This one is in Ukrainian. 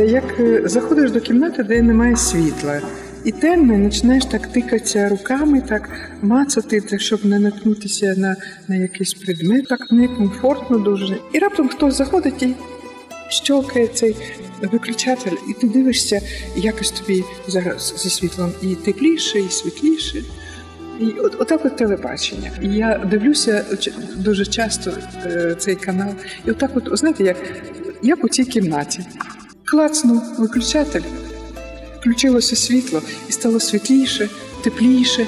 як е, заходиш до кімнати, де немає світла. І темно, починаєш так тикатися руками, так мацати, так, щоб не наткнутися на, на якийсь предмет, так некомфортно дуже. І раптом хтось заходить і щолкає цей виключатель, і ти дивишся, якось тобі зараз зі світлом і тепліше, і світліше. І от, отак от телебачення. І я дивлюся дуже часто е, цей канал. І отак, от, знаєте, як, як у цій кімнаті. Клацнув виключатель, включилося світло і стало світліше, тепліше.